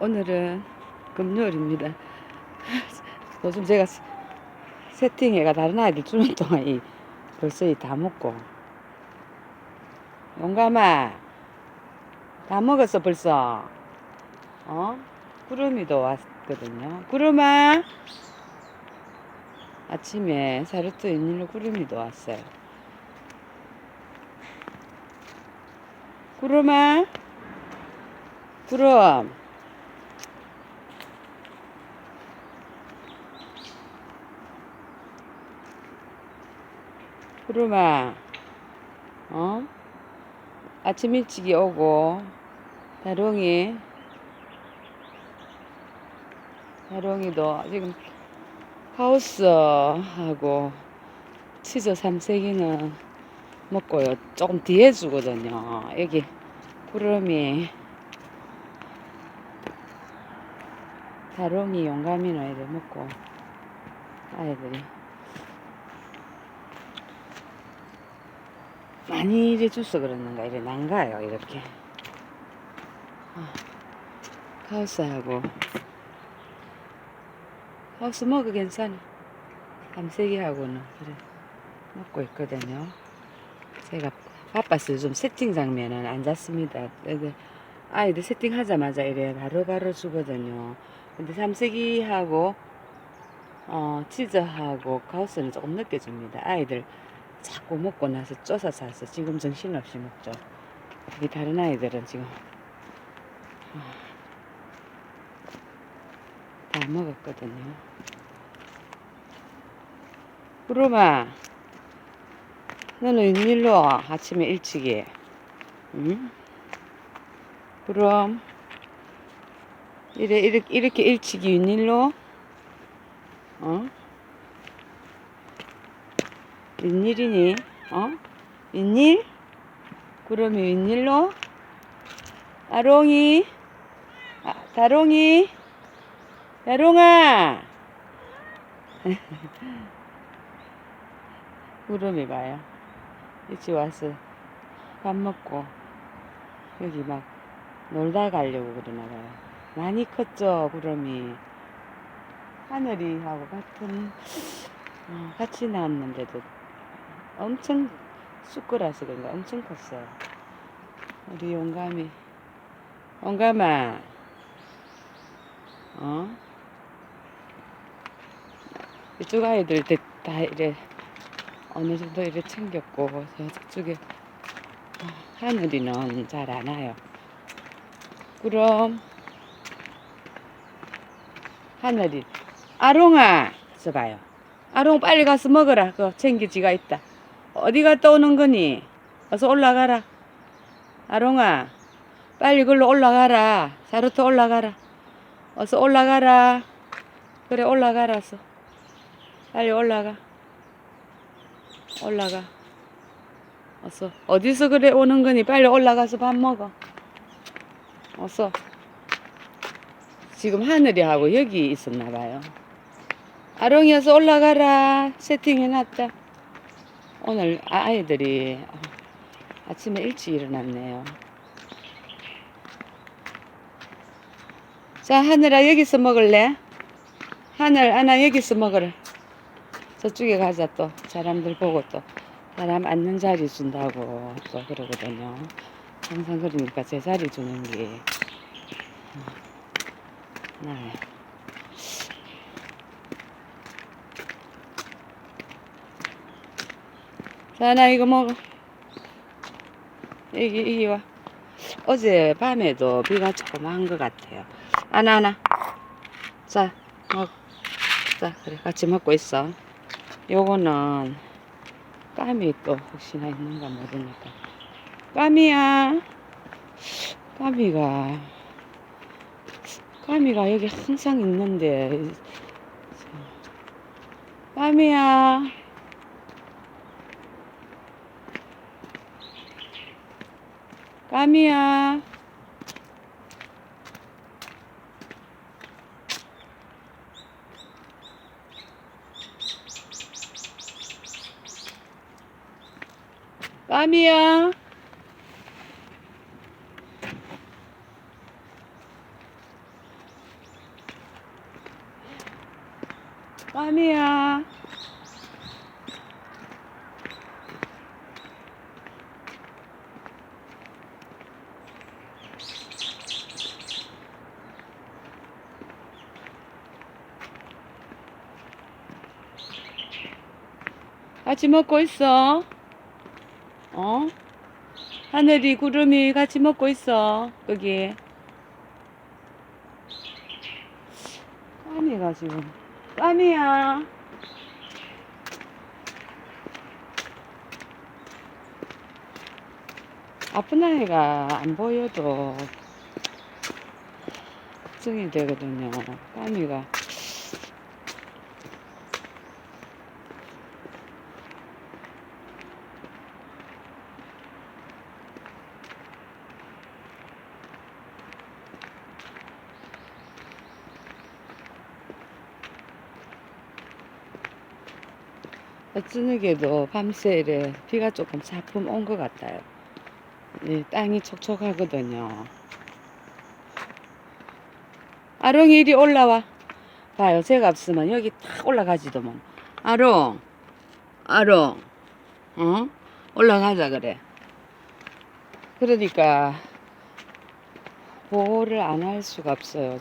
오늘은 금요일입니다. 요즘 제가 세- 세팅해가 다른 아이들 주는 동안 이 벌써 이 다 먹고. 용감아 다 먹었어 벌써? 어? 구름이도 왔거든요. 구름아! 아침에 사르트 웬일로 구름이도 왔어요. 구름아! 구름 구름아, 어? 아침 일찍이 오고, 다롱이, 다롱이도 지금 하우스하고 치즈 삼색이는 먹고요. 조금 뒤에 주거든요. 여기 구름이, 다롱이, 용감이는 애들 먹고, 아이들이. 많이 이래 주서 그러는가? 이래 난가요? 이렇게. 아, 하우스하고. 하우스 먹어 괜찮아. 감세기하고는 그래. 먹고 있거든요. 제가 바빠서 요즘 세팅 장면은 안 잡습니다. 애들 아이들 세팅하자마자 이래 바로바로 주거든요. 근데 삼세기하고 어, 치즈하고 가우스는 조금 늦게 줍니다. 아이들 자꾸 먹고 나서 쪄서 자서 지금 정신없이 먹죠. 우리 다른 아이들은 지금 아, 다 먹었거든요. 구름아, 너는 웬일로 아침에 일찍이, 응? 그럼, 이래, 이렇게, 이렇게 일찍이 웬일로? 어? 웬일이니? 어? 웬일? 구름이 웬일로? 아롱이? 아, 다롱이? 다롱아! 구름이 봐요. 일찍 와서 밥 먹고 여기 막 놀다 가려고 그러나 봐요. 많이 컸죠, 구름이. 하늘이 하고 같은, 어, 같이 나왔는데도 엄청 쑥그라서 그런가 엄청 컸어요. 우리 용감이 용감아 어? 이쪽 아이들 다- 다 이래 어느 정도 이래 챙겼고 저쪽에 어, 하늘이는 잘 안 와요. 그럼 하늘이 아롱아 저 봐요. 아롱 빨리 가서 먹어라. 그 챙기지가 있다. 어디 갔다 오는 거니? 어서 올라가라. 아롱아, 빨리 글로 올라가라. 사루트 올라가라. 어서 올라가라. 그래, 올라가라. 어서. 빨리 올라가. 올라가. 어서. 어디서 그래 오는 거니? 빨리 올라가서 밥 먹어. 어서. 지금 하늘이 하고 여기 있었나 봐요. 아롱이 어서 올라가라. 세팅해놨다. 오늘 아- 아이들이 아침에 일찍 일어났네요. 자, 하늘아, 여기서 먹을래? 하늘, 아나, 여기서 먹으라. 저쪽에 가자, 또. 사람들 보고 또. 사람 앉는 자리 준다고 또 그러거든요. 항상 그러니까 제 자리 주는 게. 어, 나아요. 자, 나 이거 먹어. 여기, 여기 와. 어제 밤에도 비가 조금 한 것 같아요. 하나, 하나. 자, 먹. 자, 그래. 같이 먹고 있어. 요거는, 까미 또 혹시나 있는가 모르니까. 까미야. 까미가, 까미가 여기 항상 있는데. 까미야. 까미야. 까미야. 같이 먹고 있어. 어? 하늘이 구름이 같이 먹고 있어. 거기. 까미가 지금. 까미야. 아픈 아이가 안 보여도 걱정이 되거든요. 까미가. 어쩌게도 밤새 이래 비가 조금 자품 온 것 같아요. 이 땅이 촉촉하거든요. 아롱이 이리 올라와. 봐요. 제가 없으면 여기 탁 올라가지도 뭐. 아롱. 아롱. 어? 올라가자 그래. 그러니까 보호를 안 할 수가 없어요.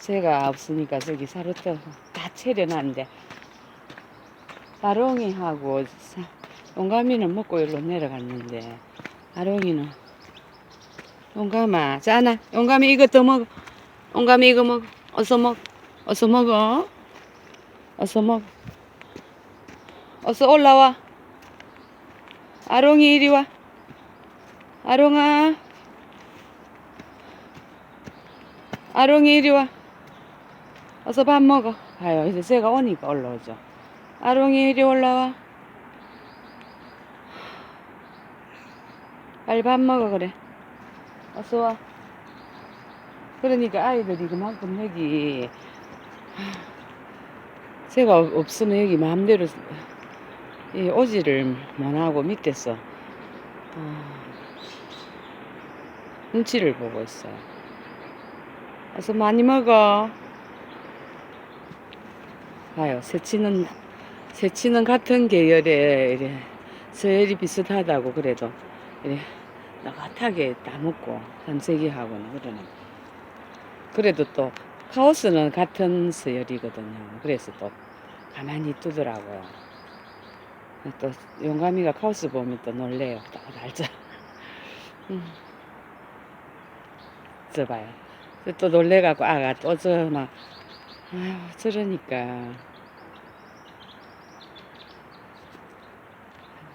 제가 없으니까 저기 사료터 다 채려놨는데 아롱이하고 사- 용감이는 먹고 일로 내려갔는데 아롱이는 용감아 자나? 용감이 더 먹어. 용감이 이거 먹어. 어서 먹 어서 먹어. 어서 먹어 어서 올라와. 아롱이 이리 와. 아롱아. 아롱이 이리 와. 어서 밥 먹어. 봐요 이제 제가 오니까 올라오죠 아롱이 이리 올라와. 빨리 밥 먹어 그래. 어서 와. 그러니까 아이들이 그만큼 여기 없- 없으면 여기 마음대로 이 오지를 못하고 밑에서 어, 눈치를 보고 있어요. 어서 많이 먹어. 봐요. 새치는 새치는 같은 계열의 이래 서열이 비슷하다고 그래도 이래 나긋하게 다 먹고 삼색이하고는 그러네. 그래도 또 카오스는 같은 서열이거든요. 그래서 또 가만히 두더라고요. 또 용감이가 카오스 보면 또 놀래요. 또 알죠. 음. 저 봐요. 또 놀래갖고 아가 또 저막 아유 저러니까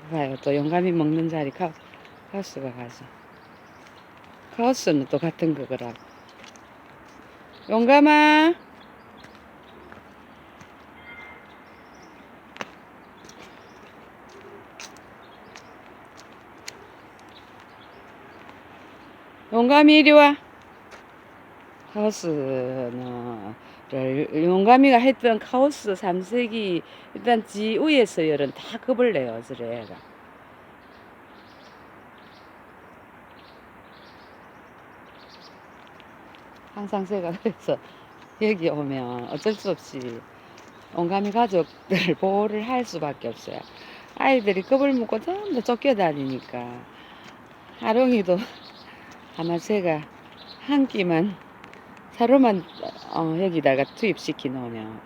봐요 또 영감이 먹는 자리 카, 카우스가 가서. 카우스는 또 같은 거더라고 용감아! 용감이 이리 와 카오스는 를 용감이가 했던 카오스 3세기 일단 지 위에서 열은 다 겁을 내요 저래가. 항상 제가 그래서 여기 오면 어쩔 수 없이 용감이 가족들 보호를 할 수밖에 없어요. 아이들이 겁을 먹고 전부 쫓겨다니니까. 아롱이도 아마 제가 한 끼만 사료만 어, 여기다가 투입시키 놓으면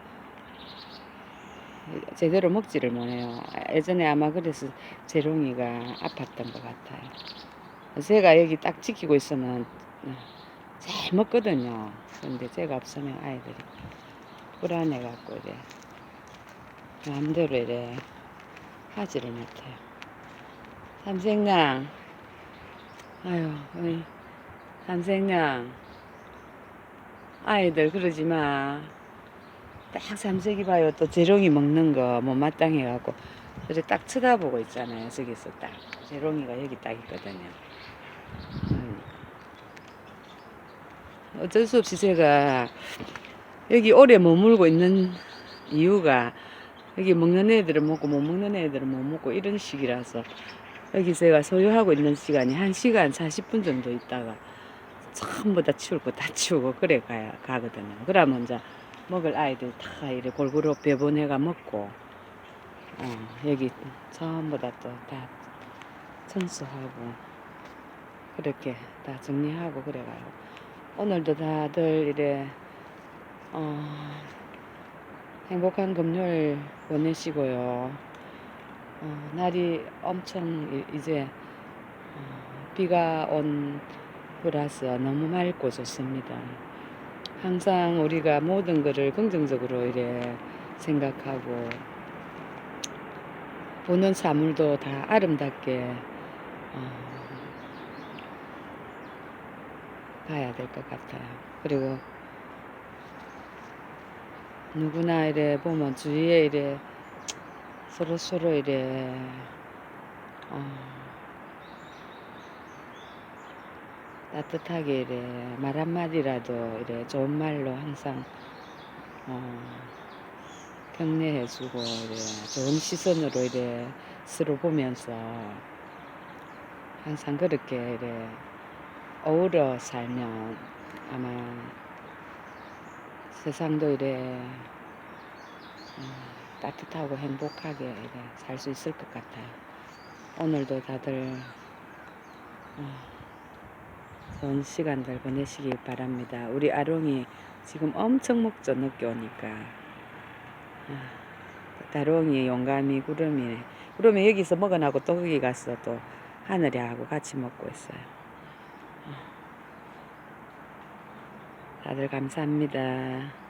제대로 먹지를 못해요. 예전에 아마 그래서 재롱이가 아팠던 것 같아요. 제가 여기 딱 지키고 있으면 어, 잘 먹거든요. 근데 제가 없으면 아이들이 불안해갖고 이래 마음대로 이래 하지를 못해요. 삼생양 아유 삼생양 아이들 그러지 마. 딱 삼색이 봐요. 또 재롱이 먹는 거 못마땅해 갖고 그래 딱 쳐다보고 있잖아요. 저기서 딱 재롱이가 여기 딱 있거든요. 음. 어쩔 수 없이 제가 여기 오래 머물고 있는 이유가 여기 먹는 애들은 먹고 못 먹는 애들은 못 먹고 이런 식이라서 여기 제가 소유하고 있는 시간이 한 시간 40분 정도 있다가 전부 다거다 치우고 그래 가야 가거든요. 그러면 이제 먹을 아이들 다 이래 골고루 배분해가 먹고 어, 여기 전부 다 또 다 청소하고 그렇게 다 정리하고 그래가요. 오늘도 다들 이래 어, 행복한 금요일 보내시고요. 어, 날이 엄청 이- 이제 어, 비가 온 후라서 너무 맑고 좋습니다. 항상 우리가 모든 것을 긍정적으로 이래 생각하고 보는 사물도 다 아름답게 어, 봐야 될 것 같아요. 그리고 누구나 이래 보면 주위에 이래 서로 서로 이래 어, 따뜻하게 이래 말 한마디라도 이래 좋은 말로 항상 어, 격려해주고 이래 좋은 시선으로 이래 서로 보면서 항상 그렇게 이래 어우러 살면 아마 세상도 이래 어, 따뜻하고 행복하게 이래 살 수 있을 것 같아요. 오늘도 다들 어, 좋은 시간들 보내시기 바랍니다. 우리 아롱이 지금 엄청 먹죠 늦게 오니까. 아, 다롱이 용감이 구름이 구름이 여기서 먹어나고 또 거기 가서 또 하늘이하고 같이 먹고 있어요. 어. 다들 감사합니다.